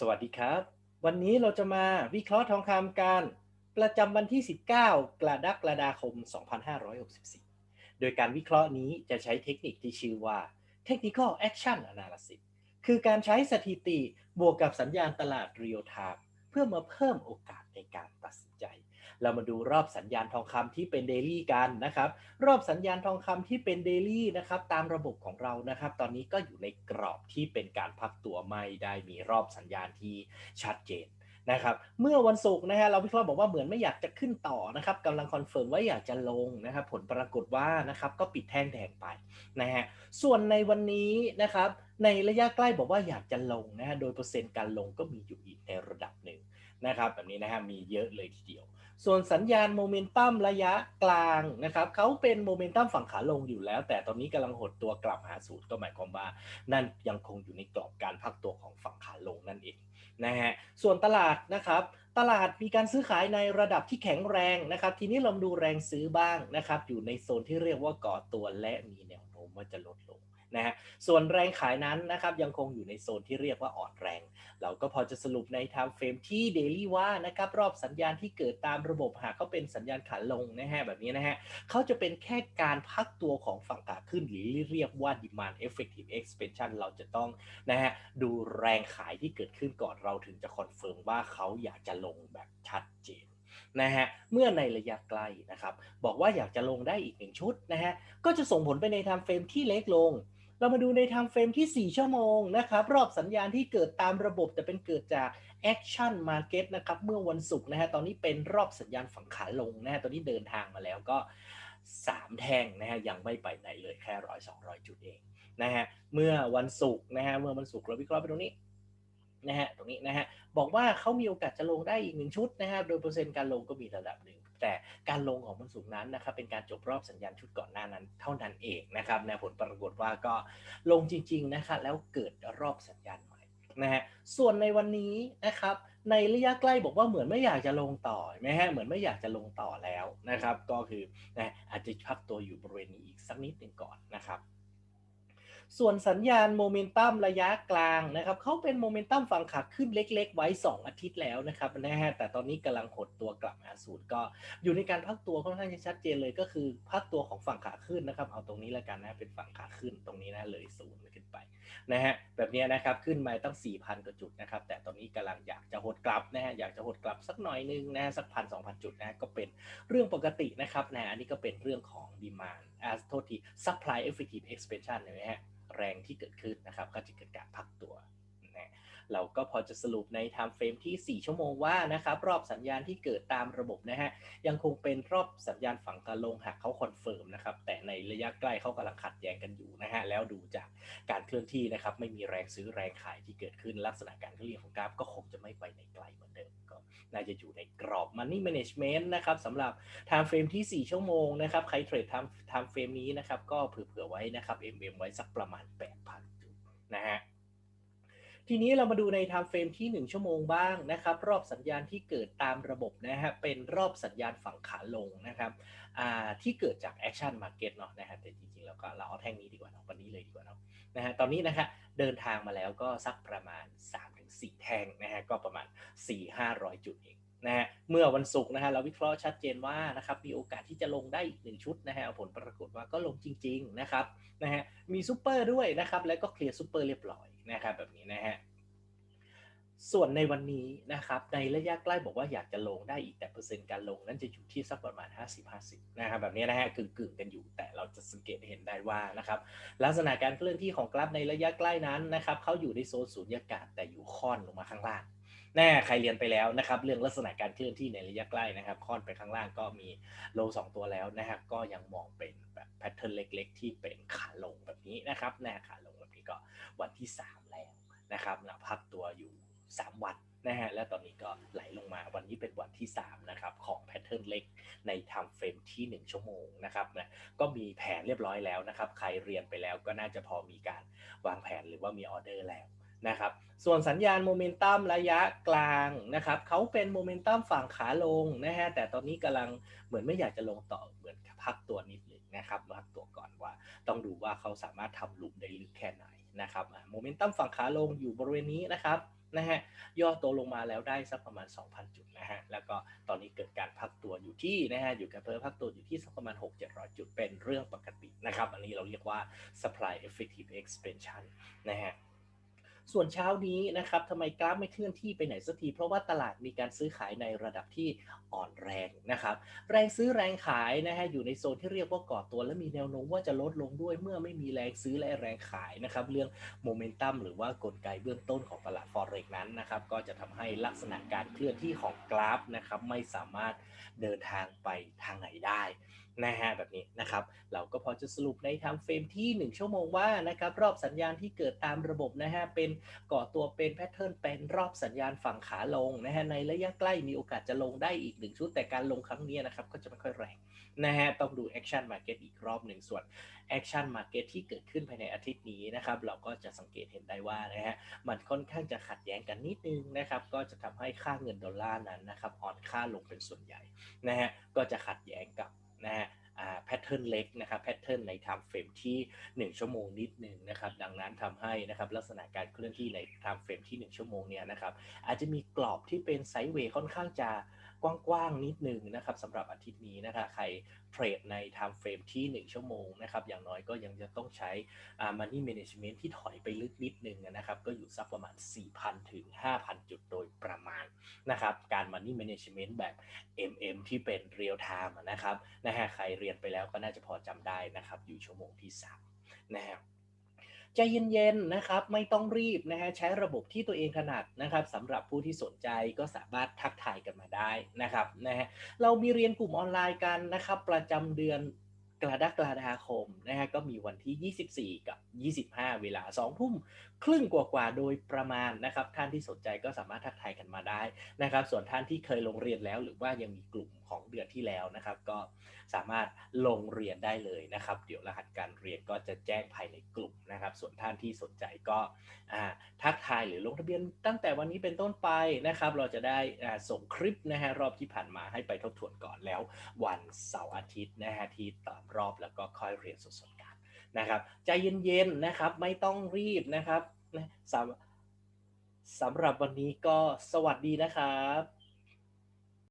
สวัสดีครับ วันนี้เราจะมาวิเคราะห์ทองคำกันประจำวันที่ 19 กรกฎาคม 2564 โดยการวิเคราะห์นี้จะใช้เทคนิคที่ชื่อว่า Technical Action Analysis คือการใช้สถิติบวกกับสัญญาณตลาด Real Time เพื่อมาเพิ่มโอกาสในการตัดสินใจ เรามาดูรอบสัญญาณทองคำที่เป็นเดลี่กันนะครับ รอบสัญญาณทองคำที่เป็นเดลี่นะครับตามระบบของเรานะครับ ตอนนี้ก็อยู่ในกรอบที่เป็นการพักตัวไม่ได้มีรอบสัญญาณที่ชัดเจนนะครับ เมื่อวันศุกร์นะฮะเราวิเคราะห์บอกว่าเหมือนไม่อยากจะขึ้นต่อนะครับกำลังคอนเฟิร์มว่าอยากจะลงนะครับ ผลปรากฏว่านะครับก็ปิดแท่งแดงไปนะฮะส่วนในวันนี้นะครับในระยะใกล้บอกว่าอยากจะลงนะฮะโดยเปอร์เซ็นต์การลงก็มีอยู่อีกในระดับหนึ่งนะครับแบบนี้นะฮะมีเยอะเลยทีเดียว ส่วนสัญญาณโมเมนตัมระยะกลางนะครับเขาเป็นโมเมนตัมฝั่งขาลงอยู่แล้ว แต่ตอนนี้กำลังหดตัวกลับหาสูตรก็หมายความว่า นั่นยังคงอยู่ในกรอบการพักตัวของฝั่งขาลงนั่นเองนะฮะส่วนตลาดนะครับตลาดมีการซื้อขายในระดับที่แข็งแรงนะครับ ทีนี้เราดูแรงซื้อบ้างนะครับ อยู่ในโซนที่เรียกว่าก่อตัวและมีแนวโน้มว่าจะลดลง นะฮะส่วนแรงขายนั้นนะครับยังคงอยู่ในโซนที่เรียกว่าอ่อนแรง เราก็พอจะสรุปใน time frame ที่ daily ว่านะครับรอบสัญญาณที่เกิดตามระบบหากเขาเป็นสัญญาณขาลงนะฮะแบบนี้นะฮะเขาจะเป็นแค่การพักตัวของฝั่งขาขึ้นหรือเรียกว่า demand effective expansion เราจะต้องนะฮะดูแรงขายที่เกิดขึ้นก่อนเราถึงจะคอนเฟิร์มว่าเขาอยากจะลงแบบชัดเจนนะฮะเมื่อในระยะไกลนะครับ บอกว่าอยากจะลงได้อีกหนึ่งชุดนะฮะก็จะส่งผลไปใน time frame ที่เล็กลง เรามาดูใน time frame ที่ 4 ชั่วโมงนะครับ รอบสัญญาณที่เกิดตามระบบแต่เป็นเกิดจาก Action Market นะครับเมื่อวันศุกร์นะฮะตอนนี้เป็นรอบสัญญาณฝั่งขาลงนะฮะตอนนี้เดินทางมาแล้วก็ 3 แท่งนะฮะยังไม่ไปไหนเลยแค่ร้อยสองร้อยจุดเองนะฮะเมื่อวันศุกร์นะฮะเมื่อวันศุกร์เราวิเคราะห์ไปตรงนี้นะฮะตรงนี้นะฮะบอกว่าเขามีโอกาสจะลงได้อีกหนึ่งชุดนะฮะโดยเปอร์เซ็นต์การลงก็มีระดับหนึ่ง แต่การลงของวันศุกร์นั้นนะครับเป็นการจบรอบสัญญาณชุดก่อนหน้านั้น เท่านั้นเองนะครับในผลปรากฏว่าก็ลงจริงๆนะครับแล้วเกิดรอบสัญญาณใหม่นะฮะส่วนในวันนี้นะครับในระยะใกล้บอกว่าเหมือนไม่อยากจะลงต่อไหมฮะเหมือนไม่อยากจะลงต่อแล้วนะครับ ก็คือนะอาจจะพักตัวอยู่บริเวณนี้อีกสักนิดหนึ่งก่อนนะครับส่วนสัญญาณโมเมนตัมระยะกลางนะครับเขาเป็นโมเมนตัมฝั่งขาขึ้นเล็ก ๆ ไว้ 2 อาทิตย์แล้วนะครับนะฮะแต่ตอนนี้กำลังหดตัวกลับ สูตรก็อยู่ในการพักตัวค่อนข้างจะชัดเจนเลยก็คือพักตัวของฝั่งขาขึ้นนะครับเอาตรงนี้แล้วกันนะเป็นฝั่งขาขึ้นตรงนี้นะเลยศูนย์ขึ้นไปนะฮะแบบนี้นะครับขึ้นมาตั้ง 4,000กว่าจุดนะครับแต่ตอนนี้กำลังอยากจะหดกลับนะฮะอยากจะหดกลับสักหน่อยนึงนะฮะสักพันสองพันจุดนะก็เป็นเรื่องปกตินะครับนะอันนี้ก็เป็นเรื่องของ demand อ่าโทษที supply effective expansion นไหมฮะแรงที่เกิดขึ้นนะครับก็จะเกิดการพักตัวนะ เราก็พอจะสรุปใน time frame ที่ 4 ชั่วโมงว่านะครับรอบสัญญาณที่เกิดตามระบบนะฮะยังคงเป็นรอบสัญญาณฝั่งตะลงหากเขาคอนเฟิร์มนะครับแต่ในระยะใกล้เขากำลังขัดแย้งกันอยู่นะฮะแล้วดูจากการเคลื่อนที่นะครับไม่มีแรงซื้อแรงขายที่เกิดขึ้นลักษณะการเคลื่อนของกราฟก็คงจะไม่ไปในไกลเหมือนเดิมก็น่าจะอยู่ในกรอบ money management นะครับสำหรับ time frame ที่ 4 ชั่วโมงนะครับใครเทรด time time frame นี้นะครับก็เผื่อๆไว้นะครับ MM ไว้สักประมาณ 8,000จุดนะฮะ ทีนี้เรามาดูในไทม์เฟรมที่ 1 ชั่วโมงบ้างนะครับ รอบสัญญาณที่เกิดตามระบบนะฮะเป็นรอบสัญญาณฝั่งขาลงนะครับที่เกิดจากแอคชั่นมาร์เก็ตเนาะนะฮะแต่จริงๆแล้วก็เราเอาแท่งนี้ดีกว่าเนาะวันนี้เลยดีกว่าเนาะนะฮะตอนนี้นะฮะเดินทางมาแล้วก็สักประมาณ 3-4 แท่งนะฮะก็ประมาณ 4-500 จุดเอง นะฮะเมื่อวันศุกร์นะฮะเราวิเคราะห์ชัดเจนว่านะครับมีโอกาสที่จะลงได้อีกหนึ่งชุดนะฮะผลปรากฏว่าก็ลงจริง ๆนะครับนะฮะมีซูเปอร์ด้วยนะครับแล้วก็เคลียร์ซูเปอร์เรียบร้อยนะครับแบบนี้นะฮะส่วนในวันนี้นะครับในระยะใกล้บอกว่าอยากจะลงได้อีกแต่เปอร์เซ็นต์การลงนั้นจะอยู่ที่สักประมาณ 50-50นะครับแบบนี้นะฮะกึ่งๆกันอยู่ แต่เราจะสังเกตเห็นได้ว่านะครับลักษณะการเคลื่อนที่ของกราฟในระยะใกล้นั้นนะครับเขาอยู่ในโซนสูญญากาศแต่อยู่ค่อนลงมาข้างล่าง แน่ใครเรียนไปแล้วนะครับ เรื่องลักษณะการเคลื่อนที่ในระยะใกล้นะครับค่อนไปข้างล่างก็มีโลสองตัวแล้วนะครับ ก็ยังมองเป็นแบบแพทเทิร์นเล็ก ๆ ที่เป็นขาลงแบบนี้นะครับแน่ขาลงแบบนี้ก็วันที่ 3 แล้วนะครับนะพักตัวอยู่ 3 วันนะฮะและตอนนี้ก็ไหลลงมาวันนี้เป็นวันที่3นะครับของแพทเทิร์นเล็กใน time frame ที่ 1 ชั่วโมงนะครับนะก็มีแผนเรียบร้อยแล้วนะครับ ใครเรียนไปแล้วก็น่าจะพอมีการวางแผนหรือว่ามีออเดอร์แล้ว นะครับส่วนสัญญาณโมเมนตัมระยะกลางนะครับเขาเป็นโมเมนตัมฝั่งขาลงนะฮะแต่ตอนนี้กำลังเหมือนไม่อยากจะลงต่อเหมือนพักตัวนิดหนึงนะครับพักตัวก่อนว่าต้องดูว่าเขาสามารถทำหลุมได้ลึกแค่ไหนนะครับโมเมนตัมฝั่งขาลงอยู่บริเวณนี้นะครับนะฮะย่อตัวลงมาแล้วได้สักประมาณ 2,000 จุดนะฮะแล้วก็ตอนนี้เกิดการพักตัวอยู่ที่นะฮะอยู่กับเพิ่มพักตัวอยู่ที่สักประมาณ 6-700 จุดเป็นเรื่องปกตินะครับ อันนี้เราเรียกว่า supply effective expansion นะฮะ ส่วนเช้านี้นะครับทำไมกราฟไม่เคลื่อนที่ไปไหนสักที เพราะว่าตลาดมีการซื้อขายในระดับที่อ่อนแรงนะครับ แรงซื้อแรงขายนะฮะอยู่ในโซนที่เรียกว่าก่อตัว และมีแนวโน้มว่าจะลดลงด้วยเมื่อไม่มีแรงซื้อและแรงขายนะครับ เรื่องโมเมนตัมหรือว่ากลไกเบื้องต้นของตลาดฟอเร็กนั้นนะครับ ก็จะทำให้ลักษณะการเคลื่อนที่ของกราฟนะครับ ไม่สามารถเดินทางไปทางไหนได้ นะฮะแบบนี้นะครับ เราก็พอจะสรุปในไทม์เฟรมที่ 1 ชั่วโมงว่านะครับรอบสัญญาณที่เกิดตามระบบนะฮะเป็นก่อตัวเป็นแพทเทิร์นเป็นรอบสัญญาณฝั่งขาลงนะฮะในระยะใกล้มีโอกาสจะลงได้อีกหนึ่งชุดแต่การลงครั้งนี้นะครับก็จะไม่ค่อยแรงนะฮะต้องดู Action Market อีกรอบหนึ่งส่วน Action Market ที่เกิดขึ้นภายในอาทิตย์นี้นะครับเราก็จะสังเกตเห็นได้ว่านะฮะมันค่อนข้างจะขัดแย้งกันนิดนึงนะครับก็จะทำให้ค่าเงินดอลลาร์นั้นนะครับอ่อนค่าลงเป็นส่วนใหญ่นะฮะก็จะขัดแย้งกับ นะฮะแพทเทิร์นเล็กนะครับแพทเทิร์นในไทม์เฟรมที่ 1 ชั่วโมงนิดหนึ่งนะครับดังนั้นทำให้นะครับลักษณะการเคลื่อนที่ในไทม์เฟรมที่ 1 ชั่วโมงเนี่ยนะครับอาจจะมีกรอบที่เป็นไซด์เวย์ค่อนข้างจะ กว้างๆนิดนึงนะครับสำหรับอาทิตย์นี้นะครับใครเทรดในไทม์เฟรมที่ 1 ชั่วโมงนะครับอย่างน้อยก็ยังจะต้องใช้ Money Management ที่ถอยไปลึกนิดนึงนะครับก็อยู่สักประมาณ 4,000 ถึง 5,000 จุดโดยประมาณนะครับการ Money Management แบบ MM ที่เป็น Real Time นะครับนะฮะใครเรียนไปแล้วก็น่าจะพอจำได้นะครับอยู่ชั่วโมงที่ 3 นะฮะ ใจเย็นๆนะครับ ไม่ต้องรีบนะฮะใช้ระบบที่ตัวเองถนัดนะครับสำหรับผู้ที่สนใจก็สามารถทักทายกันมาได้นะครับนะฮะเรามีเรียนกลุ่มออนไลน์กันนะครับ ประจำเดือนกรกฎาคมนะฮะก็มีวันที่ 24 กับ 25 เวลา 2 ทุ่มครึ่งกว่าๆ โดยประมาณนะครับ ท่านที่สนใจก็สามารถทักทายกันมาได้นะครับ ส่วนท่านที่เคยลงเรียนแล้วหรือว่ายังมีกลุ่มของเดือนที่แล้วนะครับ ก็สามารถลงเรียนได้เลยนะครับ เดี๋ยวรหัสการเรียนก็จะแจ้งภายในกลุ่มนะครับ ส่วนท่านที่สนใจก็ทักทายหรือลงทะเบียนตั้งแต่วันนี้เป็นต้นไปนะครับ เราจะได้ส่งคลิปนะฮะรอบที่ผ่านมาให้ไปทบทวนก่อนแล้ว วันเสาร์อาทิตย์นะฮะที่ตามรอบแล้วก็ค่อยเรียนสดๆกันนะครับใจเย็นๆนะครับไม่ต้องรีบนะครับสำหรับวันนี้ก็สวัสดีนะครับ